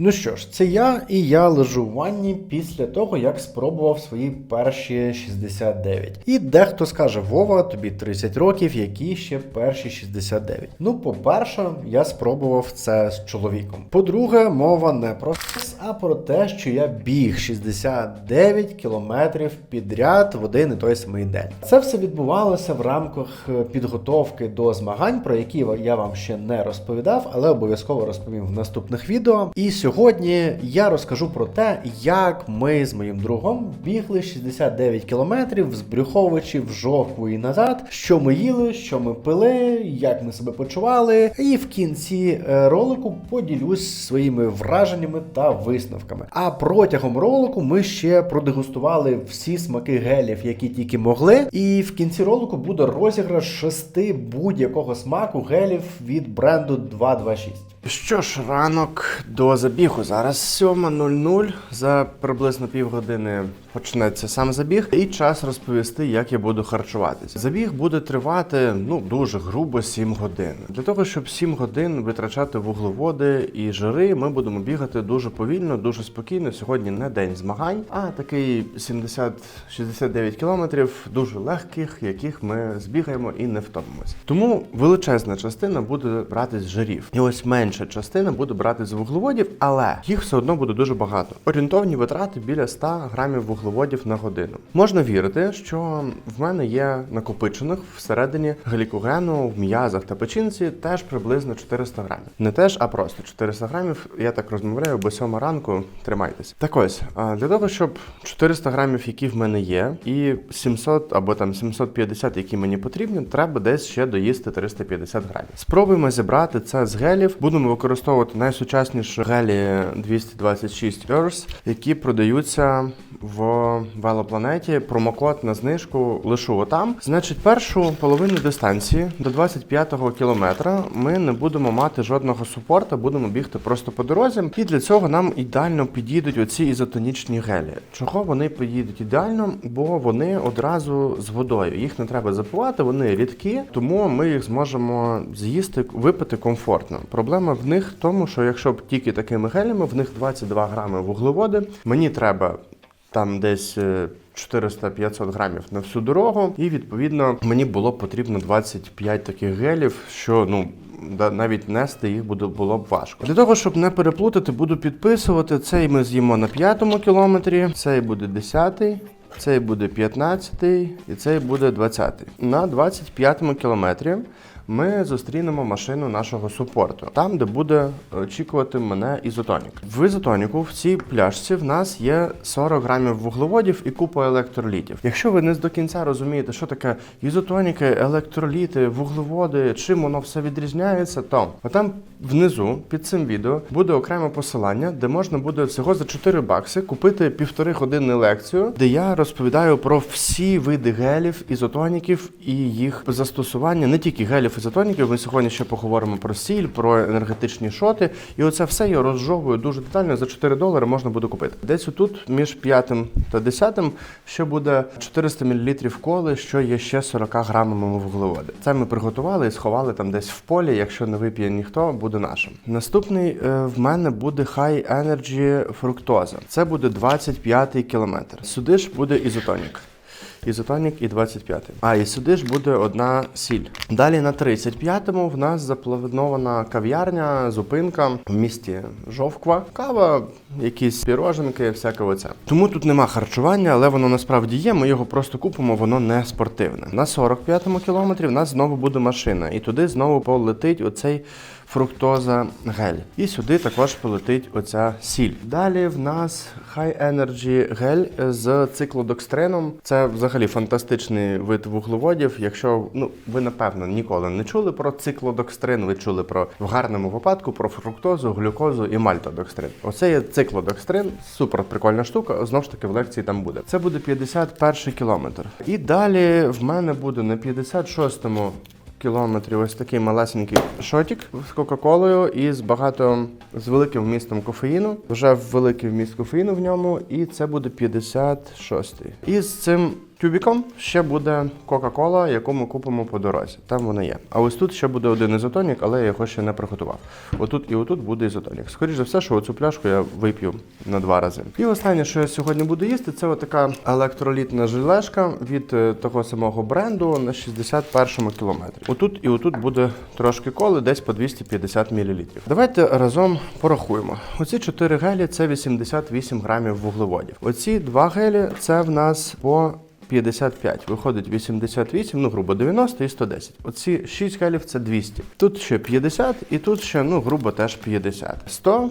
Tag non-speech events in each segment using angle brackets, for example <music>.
Ну що ж, це я, і я лежу в ванні після того, як спробував свої перші 69. І дехто скаже: Вова, тобі 30 років, які ще перші 69. Ну, по-перше, я спробував це з чоловіком. По-друге, мова не про секс, а про те, що я біг 69 кілометрів підряд в один і той самий день. Це все відбувалося в рамках е, підготовки до змагань, про які я вам ще не розповідав, але обов'язково розповім в наступних відео. І сьогодні я розкажу про те, як ми з моїм другом бігли 69 кілометрів, збрюховуючи в жовтву і назад, що ми їли, що ми пили, як ми себе почували. І в кінці е, ролику поділюсь своїми враженнями та висновками. А протягом ролику ми ще продегустували всі смаки гелів, які тільки могли. І в кінці ролику буде розіграш шести будь-якого смаку гелів від бренду 226. Що ж, ранок до забігу. Зараз 7.00. За приблизно півгодини почнеться сам забіг, і час розповісти, як я буду харчуватися. Забіг буде тривати ну дуже грубо 7 годин. Для того, щоб 7 годин витрачати вуглеводи і жири, ми будемо бігати дуже повільно, дуже спокійно. Сьогодні не день змагань, а такий 70-69 кілометрів, дуже легких, яких ми збігаємо і не втомимося. Тому величезна частина буде брати з жирів, і ось менша частина буде брати з вуглеводів, але їх все одно буде дуже багато. Орієнтовні витрати біля 100 грамів вуглеводів на годину. Можна вірити, що в мене є накопичених всередині глікогену в м'язах та печінці теж приблизно 400 грамів. Не теж, а просто 400 грамів. Я так розмовляю, бо сьома ранку тримайтеся. Так ось для того, щоб 400 грамів, які в мене є, і 700 або там 750, які мені потрібні, треба десь ще доїсти 350 грамів. Спробуємо зібрати це з гелів. Будемо використовувати найсучасніші гелі 226 Earth, які продаються в велопланеті. Промокод на знижку лишу отам. Значить, першу половину дистанції до 25-го кілометра ми не будемо мати жодного супорта, будемо бігти просто по дорозі. І для цього нам ідеально підійдуть оці ізотонічні гелі. Чого вони підійдуть ідеально? Бо вони одразу з водою. Їх не треба запивати, вони рідкі, тому ми їх зможемо з'їсти, випити комфортно. Проблема в них в тому, що якщо б тільки такими гелями, в них 22 грами вуглеводи, мені треба там десь. е, 400-500 грамів на всю дорогу, і відповідно мені було потрібно 25 таких гелів, що ну. да- Навіть нести їх буде було б важко. Для того, щоб не переплутати, буду підписувати. Цей ми з'їмо на п'ятому кілометрі, цей буде десятий, цей буде 15-й і цей буде 20-й. На 25-му кілометрі ми зустрінемо машину нашого супорту, там, де буде очікувати мене ізотонік. В ізотоніку в цій пляшці в нас є 40 грамів вуглеводів і купа електролітів. Якщо ви не до кінця розумієте, що таке ізотоніки, електроліти, вуглеводи, чим воно все відрізняється, то там внизу під цим відео буде окреме посилання, де можна буде всього за 4 бакси купити півтори години лекцію, де я розповідаю про всі види гелів, ізотоніків і їх застосування, не тільки гелів ізотоніків. Ми сьогодні ще поговоримо про сіль, про енергетичні шоти. І оце все я розжовую дуже детально. За 4 долари можна буде купити. Десь отут між п'ятим та десятим ще буде 400 мл коли, що є ще 40 грамами вуглеводи. Це ми приготували і сховали там десь в полі. Якщо не вип'є ніхто, буде нашим. Наступний е, в мене буде High Energy фруктоза. Це буде 25-й кілометр. Сюди ж буде ізотонік. Ізотонік і 25. А, і сюди ж буде одна сіль. Далі на 35-му в нас запланована кав'ярня, зупинка в місті Жовква. Кава, якісь піроженки, всяке оце. Тому тут нема харчування, але воно насправді є. Ми його просто купимо, воно не спортивне. На 45-му кілометрі в нас знову буде машина, і туди знову полетить оцей фруктоза гель. І сюди також полетить оця сіль. Далі в нас High Energy гель з циклодокстрином. Це взагалі фантастичний вид вуглеводів. Якщо ну ви напевно ніколи не чули про циклодокстрин, ви чули про в гарному випадку про фруктозу, глюкозу і мальтодокстрин. Оце є циклодокстрин, супер прикольна штука. Знову ж таки в лекції там буде. Це буде 51 кілометр. І далі в мене буде на 56-му кілометрів ось такий малесенький шотик з Кока-Колою і з багато з великим вмістом кофеїну. Вже великий вміст кофеїну в ньому, і це буде 56-й. І з цим тюбіком ще буде Кока-Кола, яку ми купимо по дорозі. Там вона є. А ось тут ще буде один ізотонік, але я його ще не приготував. Отут і отут буде ізотонік. Скоріше за все, що оцю пляшку я вип'ю на два рази. І останнє, що я сьогодні буду їсти, це отака електролітна жилешка від е, того самого бренду на 61 кілометрі. Отут і отут буде трошки коли, десь по 250 мл. Давайте разом порахуємо. Оці 4 гелі це 88 грамів вуглеводів. Оці два гелі це в нас по 55. Виходить 88, ну грубо 90 і 110. Оці 6 келів це 200. Тут ще 50 і тут ще, ну грубо теж 50. 100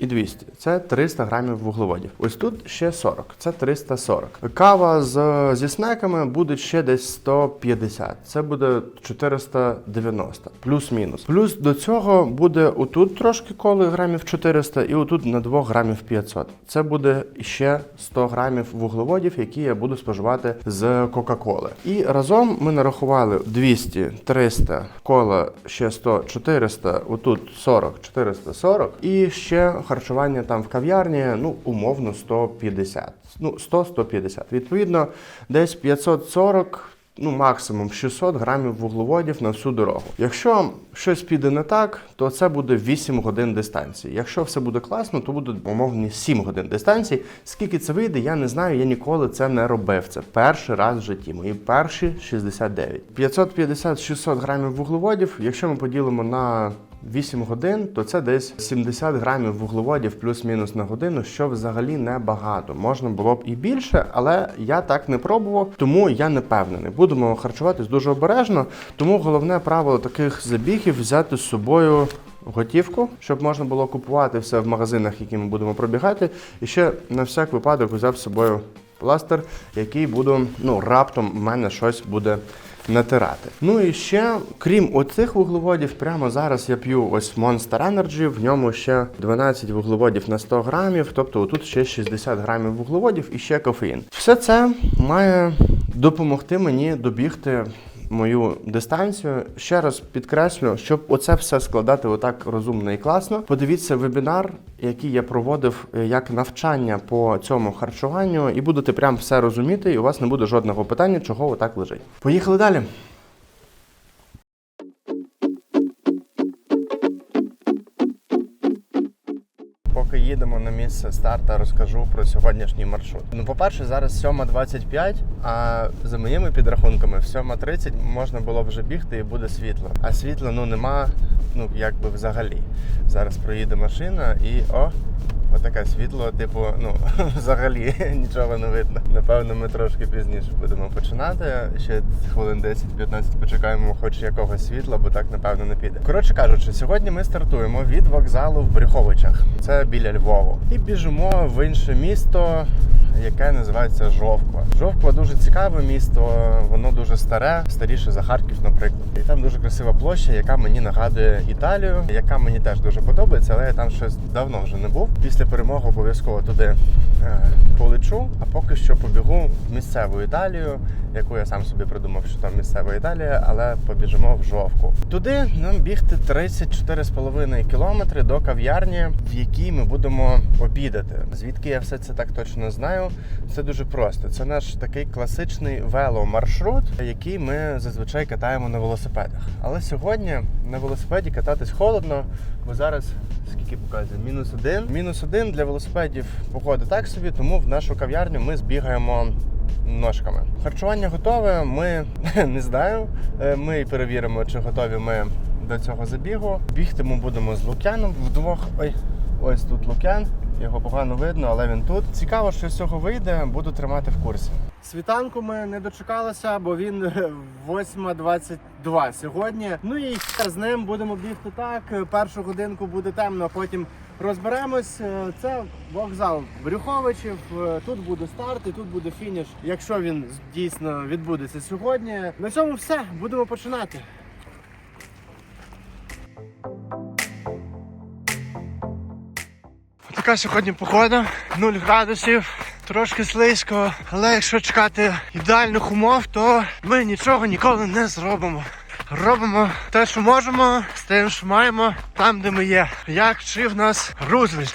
і 200. Це 300 грамів вуглеводів. Ось тут ще 40, це 340. Кава з, зі снеками буде ще десь 150. Це буде 490, плюс-мінус. Плюс до цього буде отут трошки коли грамів 400 і отут на 2 грамів 500. Це буде ще 100 грамів вуглеводів, які я буду споживати з Кока-Коли. І разом ми нарахували 200, 300, кола ще 100, 400, отут 40, 440 і ще харчування там в кав'ярні, ну умовно 150. Ну 100-150. Відповідно, десь 540 ну максимум 600 грамів вуглеводів на всю дорогу. Якщо щось піде не так, то це буде 8 годин дистанції. Якщо все буде класно, то будуть умовні 7 годин дистанції. Скільки це вийде, я не знаю. Я ніколи це не робив. Це перший раз в житті. Мої перші 69. 550-600 грамів вуглеводів. Якщо ми поділимо на 8 годин, то це десь 70 грамів вуглеводів плюс-мінус на годину, що взагалі не багато. Можна було б і більше, але я так не пробував, тому я не певнений. Будемо харчуватись дуже обережно. Тому головне правило таких забігів взяти з собою. Готівку, щоб можна було купувати все в магазинах, які ми будемо пробігати. І ще на всяк випадок взяв з собою пластир, який буду, ну, раптом в мене щось буде натирати. Ну і ще, крім оцих вуглеводів, прямо зараз я п'ю ось Monster Energy, в ньому ще 12 вуглеводів на 100 грамів, тобто тут ще 60 грамів вуглеводів і ще кофеїн. Все це має допомогти мені добігти мою дистанцію. Ще раз підкреслю, щоб оце все складати отак розумно і класно. Подивіться вебінар, який я проводив е, як навчання по цьому харчуванню, і будете прям все розуміти, і у вас не буде жодного питання, чого отак лежить. Поїхали далі. Поки їдемо на місце старта, розкажу про сьогоднішній маршрут. Ну, по-перше, зараз 7.25, а за моїми підрахунками, в 7.30 можна було вже бігти і буде світло. А світла ну нема, ну якби взагалі. Зараз проїде машина і о, отаке світло, типу, ну <laughs> взагалі <laughs> нічого не видно. Напевно, ми трошки пізніше будемо починати. Ще хвилин 10-15 почекаємо, хоч якогось світла, бо так напевно не піде. Коротше кажучи, сьогодні ми стартуємо від вокзалу в Брюховичах. Це біля Львову. І біжимо в інше місто, яке називається Жовква. Жовква дуже цікаве місто, воно дуже старе, старіше за Харків, наприклад. І там дуже красива площа, яка мені нагадує Італію, яка мені теж дуже подобається, але я там щось давно вже не був. Після перемоги обов'язково туди е, полечу, а поки що побігу в місцеву Італію, яку я сам собі придумав, що там місцева Італія, але побіжимо в жовку. Туди нам бігти 34,5 кілометри до кав'ярні, в якій ми будемо обідати. Звідки я все це так точно знаю? Це дуже просто. Це наш такий класичний веломаршрут, який ми зазвичай катаємо на велосипедах. Але сьогодні на велосипеді кататись холодно, бо зараз скільки показує? Мінус один. Мінус один для велосипедів погода так собі, тому в нашу кав'ярню ми збігаємо ножками. Харчування готове. Ми <laughs> не знаю. е, Ми перевіримо, чи готові ми до цього забігу. Бігти ми будемо з Лук'яном вдвох. Ой, ось тут Лук'ян. Його погано видно, але він тут. Цікаво, що з цього вийде, буду тримати в курсі. Світанку ми не дочекалися, бо він 8.22 сьогодні. Ну і з ним будемо бігти так. Першу годинку буде темно, а потім розберемось. Е, Це вокзал Брюховичів. Е, Тут буде старт і тут буде фініш. Якщо він дійсно відбудеться сьогодні. На цьому все. Будемо починати. Така сьогодні погода, 0 градусів, трошки слизько, але якщо чекати ідеальних умов, то ми нічого ніколи не зробимо. Робимо те, що можемо, з тим, що маємо, там, де ми є. Як вчив нас Рузвельт.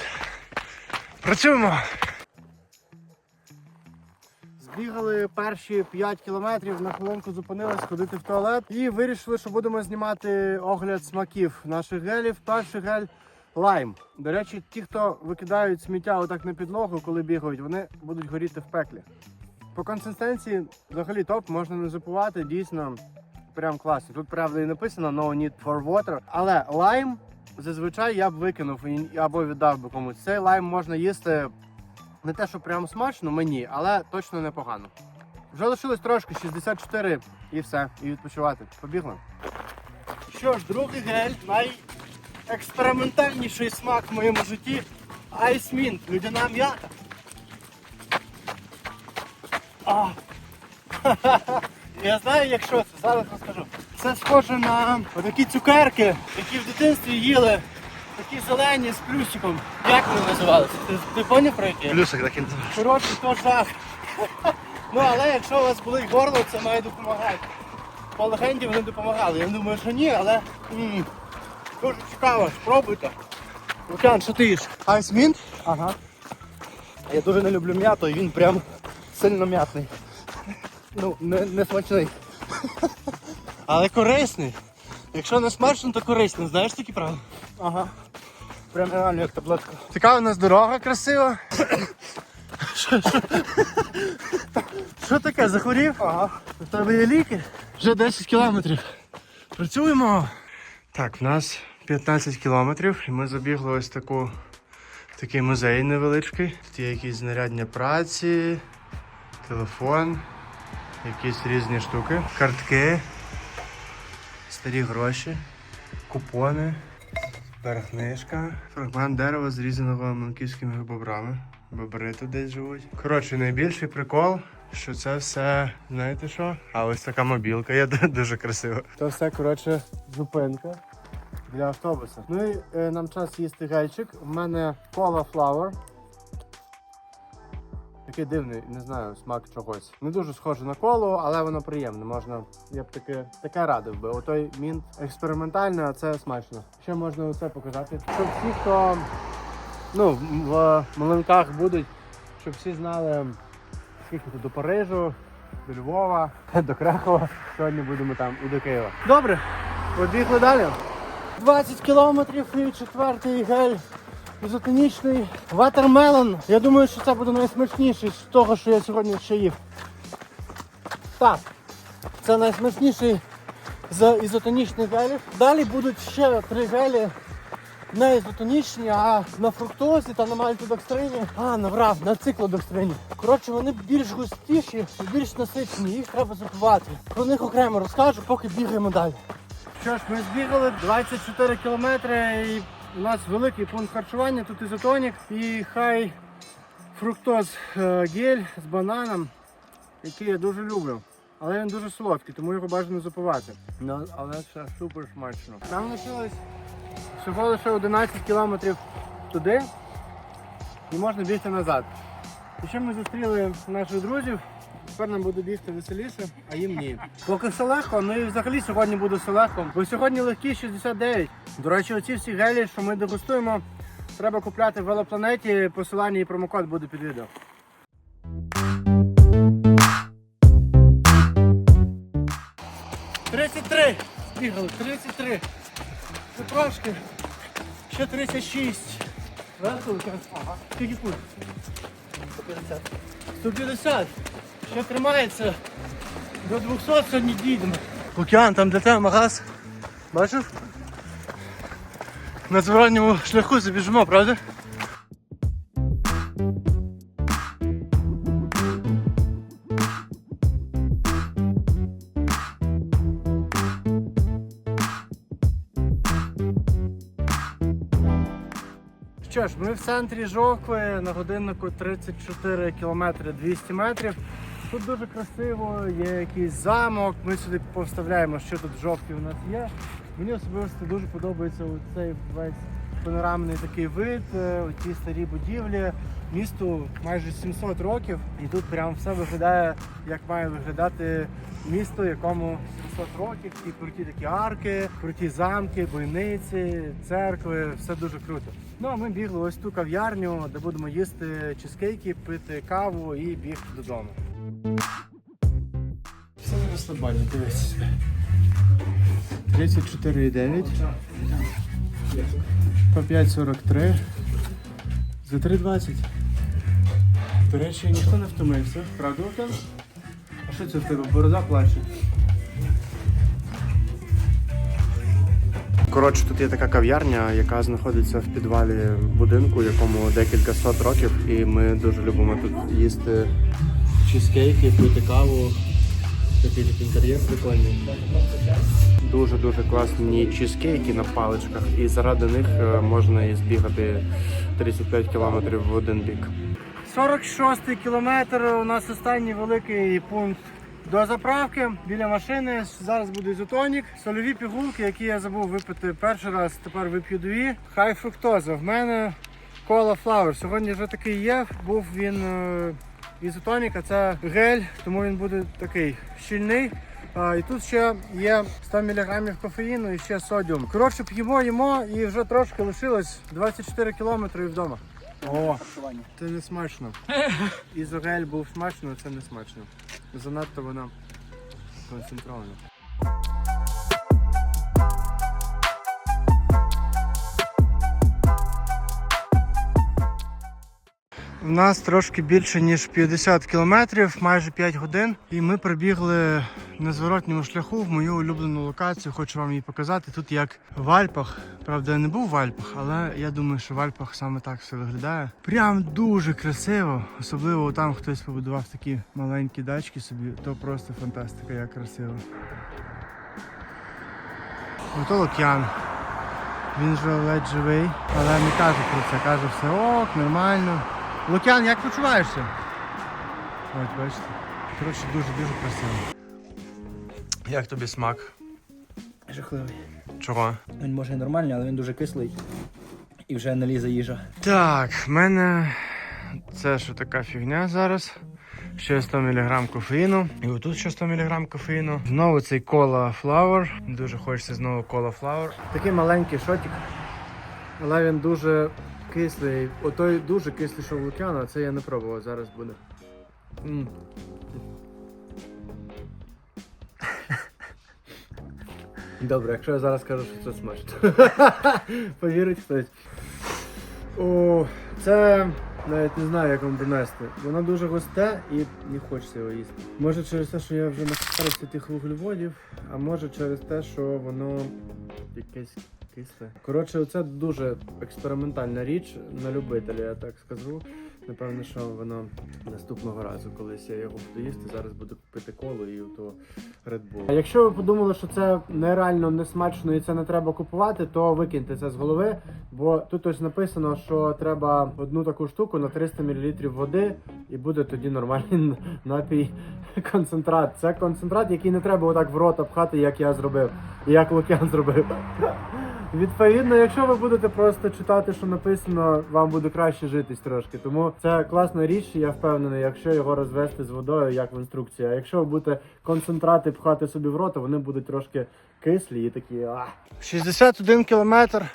Працюємо. Бігали перші 5 кілометрів, на хвилинку зупинились ходити в туалет і вирішили, що будемо знімати огляд смаків наших гелів. Перший гель лайм. До речі, ті, хто викидають сміття отак на підлогу, коли бігають, вони будуть горіти в пеклі. По консистенції взагалі топ, можна не запувати, дійсно прям класно. Тут правда і написано no need for water, але лайм зазвичай я б викинув або віддав би комусь. Цей лайм можна їсти не те, що прям смачно мені, але точно непогано. Вже лишилось трошки, 64 і все, і відпочивати. Побігли. Що ж, другий гель, найекспериментальніший смак в моєму житті. Ice Mint, людяна м'ята. А. <laughs> Я знаю, якщо це, зараз розкажу. Це схоже на такі цукерки, які в дитинстві їли. Такі зелені з плюсиком. Як вони називалися? Ти, ти поняв про які? Плюсик такий. Коротше, то жах. <laughs> Ну але якщо у вас болить горло, це має допомагати. По легенді вони допомагали. Я думаю, що ні, але дуже цікаво, спробуйте. Лукян, що ти їш? Айсмінт? Ага. Я дуже не люблю м'яту, і він прям сильно м'ятний. Ну, не, не смачний. <laughs> Але корисний. Якщо не смачно, то корисний. Знаєш такі правила? Ага. Прям реально як таблетка. Така у нас дорога красива. Що таке, захворів? Ага. У тебе є ліки? Вже 10 кілометрів. Працюємо. Так, в нас 15 кілометрів і ми забігли ось таку, такий музей невеличкий. Тут є якісь знарядня праці, телефон, якісь різні штуки, картки, старі гроші, купони. Перекнижка. Фрагмент дерева зрізаного манківськими бобрами. Бобри тут десь живуть. Коротше, найбільший прикол, що це все, знаєте що? А ось така мобілка є <laughs> дуже красива. Це все, коротше, зупинка для автобуса. Ну і е, нам час їсти гайчик. У мене кола флауер. Такий дивний, не знаю, смак чогось. Не дуже схоже на колу, але воно приємне. Можна, я б таке, таке радив би. Отой мінт експериментальний, а це смачно. Ще можна оце показати. Щоб всі, хто ну, в малинках будуть, щоб всі знали, скільки тут до Парижу, до Львова, <laughs> до Кракова. Сьогодні будемо там і до Києва. Добре, побігли далі. 20 кілометрів і четвертий гель ізотонічний ватермелон. Я думаю, що це буде найсмачніший з того, що я сьогодні ще їв. Так, це найсмачніший з ізотонічних гелів. Далі будуть ще три гелі. Не ізотонічні, а на фруктозі та на мальтодокстрині. А, наврав, на циклодокстрині. Коротше, вони більш густіші і більш насичені, їх треба запивати. Про них окремо розкажу, поки бігаємо далі. Що ж, ми збігали 24 кілометри і у нас великий пункт харчування, тут ізотонік і хай фруктоз е, гель з бананом, який я дуже люблю. Але він дуже солодкий, тому його бажано запивати. Ну, але це супер смачно. Нам лишилось всього лише 11 кілометрів туди і можна бігти назад. І ще ми зустріли наших друзів. Тепер нам буде бігти веселіше, а їм ні. Поки все легко, ну і взагалі сьогодні буде все легко. Бо сьогодні легкі 69. До речі, оці всі гелі, що ми дегустуємо, треба купляти в велопланеті. Посилання і промокод буде під відео. Тридцять три. Бігали, 33. Це трошки. Ще 36. Зверху, ага. Скільки путь? 150. 150. Ще тримається. До 200 сьогодні дійдемо. Океан, там для тебе магаз. Бачив? На зворотньому шляху забіжимо, правда? Що ж, ми в центрі Жовкви на годиннику 34 кілометри 200 метрів. Тут дуже красиво, є якийсь замок. Ми сюди повставляємо, що тут в жовтні у нас є. Мені особисто дуже подобається цей весь панорамний такий вид, е, ті старі будівлі. Місту майже 700 років, і тут прям все виглядає, як має виглядати місто, якому 700 років, і круті такі арки, круті замки, бойниці, церкви, все дуже круто. Ну а ми бігли ось ту кав'ярню, де будемо їсти чизкейки, пити каву і бігти додому. Бальний, дивись 34,9. По 5,43. За 3,20. До речі, ніхто не втомився, правда, Артем? А що це в тебе? Борода плаче? Коротше, тут є така кав'ярня, яка знаходиться в підвалі будинку, якому декілька сот років, і ми дуже любимо тут їсти чизкейки, пити каву. Такий інтер'єр прикольний. Дуже дуже класні чизкейки на паличках, і заради них е, можна і збігати 35 кілометрів в один бік. 46-й кілометр. У нас останній великий пункт до заправки біля машини. Зараз буде ізотонік. Сольові пігулки, які я забув випити перший раз, тепер вип'ю дві. Хай фруктоза. В мене кола флауер. Сьогодні вже такий є. Був він е, ізотонік, а це гель, тому він буде такий щільний. А, і тут ще є 100 мг кофеїну і ще содіум. Коротше, п'ємо, їмо і вже трошки лишилось 24 кілометри і вдома. О, це не смачно. <laughs> Ізогель був смачно, а це не смачно. Занадто вона концентрована. У нас трошки більше ніж 50 кілометрів, майже 5 годин. І ми прибігли на зворотньому шляху в мою улюблену локацію. Хочу вам її показати. Тут як в Альпах. Правда, я не був в Альпах, але я думаю, що в Альпах саме так все виглядає. Прям дуже красиво. Особливо там хтось побудував такі маленькі дачки собі. То просто фантастика, як красиво. Ото океан. Він же ледь живий, але не каже про це. Каже, все ок, нормально. Лукян, як почуваєшся? Ось, бачите. Коротше, дуже-дуже красиво. Як тобі смак? Жахливий. Чого? Він може і нормальний, але він дуже кислий. І вже не лізе їжа. Так, в мене це що така фігня зараз. Ще 100 мг кофеїну. І отут ще 100 мг кофеїну. Знову цей кола флауер. Дуже хочеться знову кола флауер. Такий маленький шотик. Але він дуже кислий. Отой дуже кислий, що Лукяна, а це я не пробував, зараз буде. М. Добре, якщо я зараз скажу, що це смачно. <laughs> Повірить хтось. О, це навіть не знаю, як вам донести. Воно дуже густе і не хочеться його їсти. Може через те, що я вже нахарився тих вуглеводів, а може через те, що воно якесь кисле. Коротше, це дуже експериментальна річ на любителя, я так скажу. Напевно, що воно наступного разу, колись я його буду їсти, зараз буду пити колу і то Red Bull. А якщо ви подумали, що це нереально не смачно і це не треба купувати, то викиньте це з голови, бо тут ось написано, що треба одну таку штуку на 300 мл води, і буде тоді нормальний <laughs> напій концентрат. Це концентрат, який не треба отак в рот обхати, як я зробив, і як Лук'ян зробив. Відповідно, якщо ви будете просто читати, що написано, вам буде краще житись трошки. Тому це класна річ, я впевнений, якщо його розвести з водою, як в інструкції. А якщо ви будете концентрати пхати собі в рот, вони будуть трошки кислі і такі. А. 61 кілометр.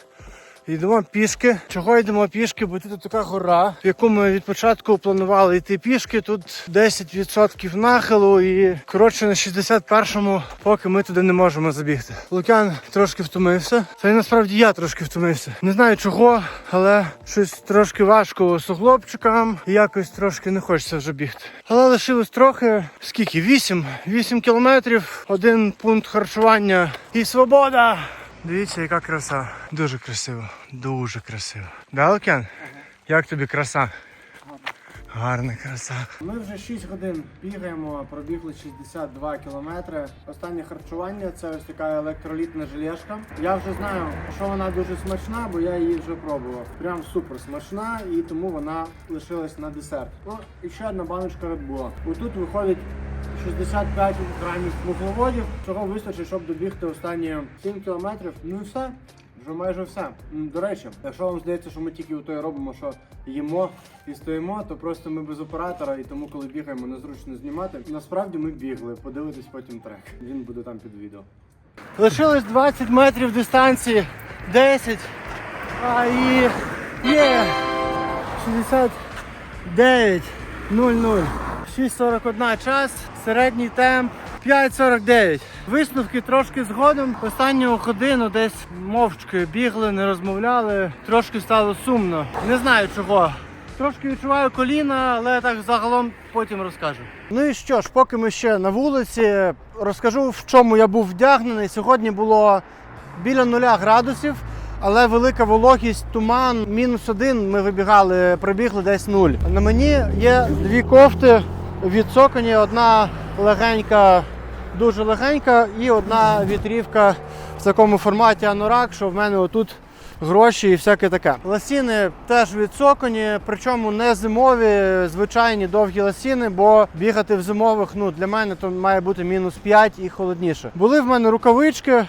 Йдемо пішки. Чого йдемо пішки? Бо тут така гора, в яку ми від початку планували йти пішки. Тут 10% нахилу і коротше на 61-му, поки ми туди не можемо забігти. Лукян трошки втомився. Та й насправді я трошки втомився. Не знаю чого, але щось трошки важко суглобчикам. І якось трошки не хочеться вже бігти. Але лишилось трохи. Скільки? 8? 8 кілометрів, один пункт харчування і свобода. Дивіться, яка краса. Дуже красиво. Дуже красиво. Да, Лук'ян? Як тобі краса? Гарна краса. Ми вже 6 годин бігаємо, пробігли 62 кілометри. Останнє харчування це ось така електролітна желешка. Я вже знаю, що вона дуже смачна, бо я її вже пробував. Прям супер смачна, і тому вона лишилась на десерт. О, і ще одна баночка Red Bull. Отут виходить 65 грамів вуглеводів, чого вистачить, щоб добігти останні 7 кілометрів. Ну і все. Вже майже все. До речі, якщо вам здається, що ми тільки у той робимо, що їмо і стоїмо, то просто ми без оператора, і тому, коли бігаємо, незручно знімати. Насправді ми бігли, подивитись потім трек. Він буде там під відео. Лишилось 20 метрів дистанції, 10. А і є 69 00. 6.41 час, середній темп 5.49. Висновки трошки згодом. Останню годину десь мовчки бігли, не розмовляли. Трошки стало сумно. Не знаю чого. Трошки відчуваю коліна, але так загалом потім розкажу. Ну і що ж, поки ми ще на вулиці, розкажу в чому я був вдягнений. Сьогодні було біля нуля градусів, але велика вологість, туман, мінус один. Ми вибігали, пробігли десь нуль. На мені є дві кофти від одна легенька, дуже легенька, і одна вітрівка в такому форматі анорак, що в мене отут гроші і всяке таке. Ласіни теж від причому не зимові, звичайні довгі ласіни, бо бігати в зимових ну, для мене то має бути мінус 5 і холодніше. Були в мене рукавички.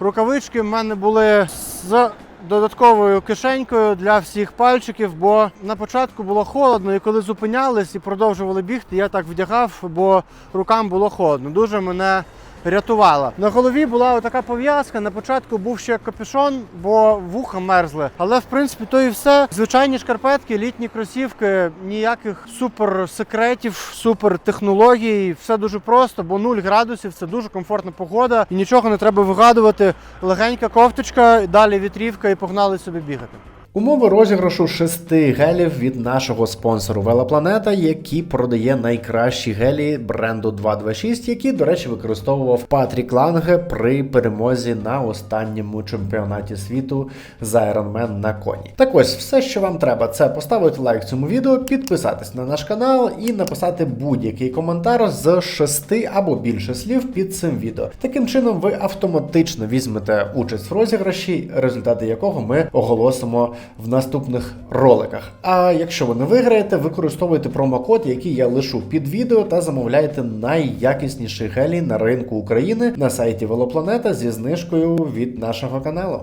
Рукавички в мене були з додатковою кишенькою для всіх пальчиків, бо на початку було холодно, і коли зупинялись і продовжували бігти, я так вдягав, бо рукам було холодно. Дуже мене рятувала. На голові була така пов'язка. На початку був ще капюшон, бо вуха мерзли. Але в принципі то і все. Звичайні шкарпетки, літні кросівки, ніяких супер секретів, супер технологій. Все дуже просто, бо 0 градусів це дуже комфортна погода і нічого не треба вигадувати. Легенька кофточка, далі вітрівка і погнали собі бігати. Умови розіграшу шести гелів від нашого спонсору Велопланета, який продає найкращі гелі бренду 226, які, до речі, використовував Патрік Ланге при перемозі на останньому чемпіонаті світу з Ironman на коні. Так ось, все, що вам треба, це поставити лайк цьому відео, підписатись на наш канал і написати будь-який коментар з шести або більше слів під цим відео. Таким чином, ви автоматично візьмете участь в розіграші, результати якого ми оголосимо в наступних роликах. А якщо ви не виграєте, використовуйте промокод, який я лишу під відео, та замовляйте найякісніші гелі на ринку України на сайті Велопланета зі знижкою від нашого каналу.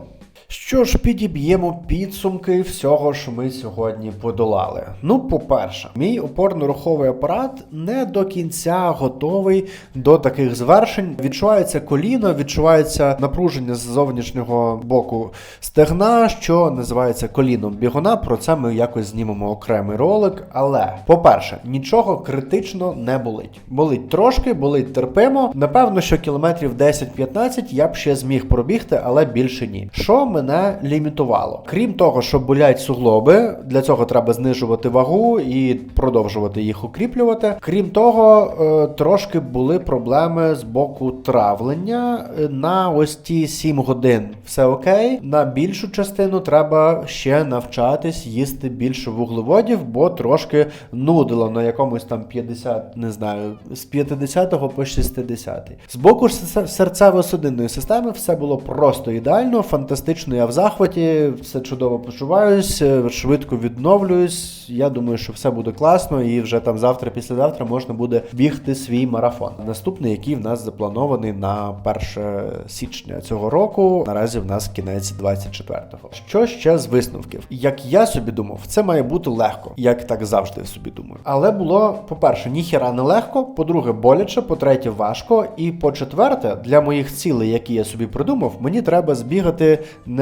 Що ж, підіб'ємо підсумки всього, що ми сьогодні подолали. Ну, по-перше, мій опорно-руховий апарат не до кінця готовий до таких звершень. Відчувається коліно, відчувається напруження з зовнішнього боку стегна, що називається коліном бігуна. Про це ми якось знімемо окремий ролик. Але, по-перше, нічого критично не болить. Болить трошки, болить терпимо. Напевно, що кілометрів 10-15 я б ще зміг пробігти, але більше ні. Що мене лімітувало? Крім того, що болять суглоби, для цього треба знижувати вагу і продовжувати їх укріплювати. Крім того, е, трошки були проблеми з боку травлення. Е, На ось ті 7 годин все окей. На більшу частину треба ще навчатись їсти більше вуглеводів, бо трошки нудило на якомусь там 50, не знаю, з 50 по 60. З боку серцево-судинної системи все було просто ідеально, фантастично. Я в захваті, все чудово почуваюсь, е, швидко відновлююсь. Я думаю, що все буде класно, і вже там завтра, післязавтра можна буде бігти свій марафон. Наступний, який в нас запланований на 1 січня цього року. Наразі в нас кінець 24-го. Що ще з висновків? Як я собі думав, це має бути легко, як так завжди собі думаю. Але було, по-перше, ніхіра не легко, по-друге, боляче, по-третє, важко. І по-четверте, для моїх цілей, які я собі придумав, мені треба збігати не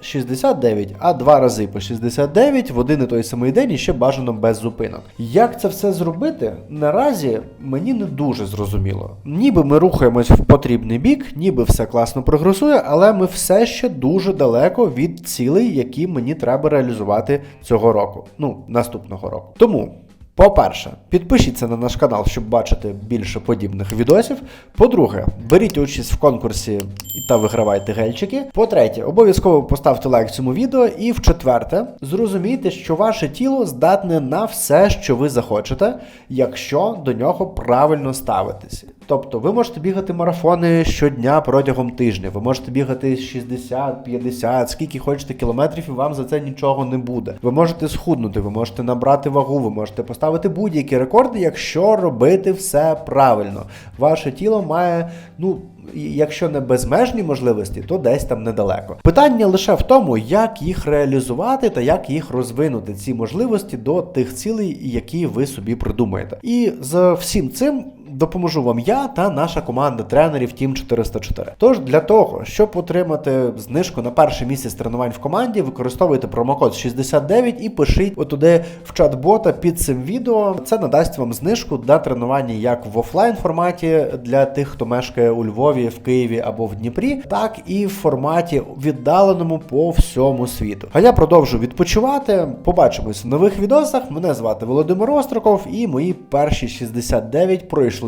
69, а два рази по 69 в один і той самий день і ще бажано без зупинок. Як це все зробити? Наразі мені не дуже зрозуміло. Ніби ми рухаємось в потрібний бік, ніби все класно прогресує, але ми все ще дуже далеко від цілей, які мені треба реалізувати цього року. Ну, наступного року. Тому. По-перше, підпишіться на наш канал, щоб бачити більше подібних відосів. По-друге, беріть участь в конкурсі та вигравайте гельчики. По-третє, обов'язково поставте лайк цьому відео. І в-четверте, зрозумійте, що ваше тіло здатне на все, що ви захочете, якщо до нього правильно ставитись. Тобто ви можете бігати марафони щодня протягом тижня, ви можете бігати 60, 50, скільки хочете кілометрів, і вам за це нічого не буде. Ви можете схуднути, ви можете набрати вагу, ви можете поставити будь-які рекорди, якщо робити все правильно. Ваше тіло має, ну. Якщо не безмежні можливості, то десь там недалеко. Питання лише в тому, як їх реалізувати та як їх розвинути, ці можливості до тих цілей, які ви собі придумаєте. І з всім цим допоможу вам я та наша команда тренерів Team 404. Тож для того, щоб отримати знижку на перший місяць тренувань в команді, використовуйте промокод 69 і пишіть отуди в чат-бота під цим відео. Це надасть вам знижку на тренування як в офлайн форматі для тих, хто мешкає у Львові, в Києві або в Дніпрі, так і в форматі віддаленому по всьому світу. А я продовжу відпочивати. Побачимось в нових відосах. Мене звати Володимир Остроков, і мої перші 69 пройшли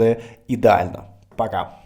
ідеально. Пока.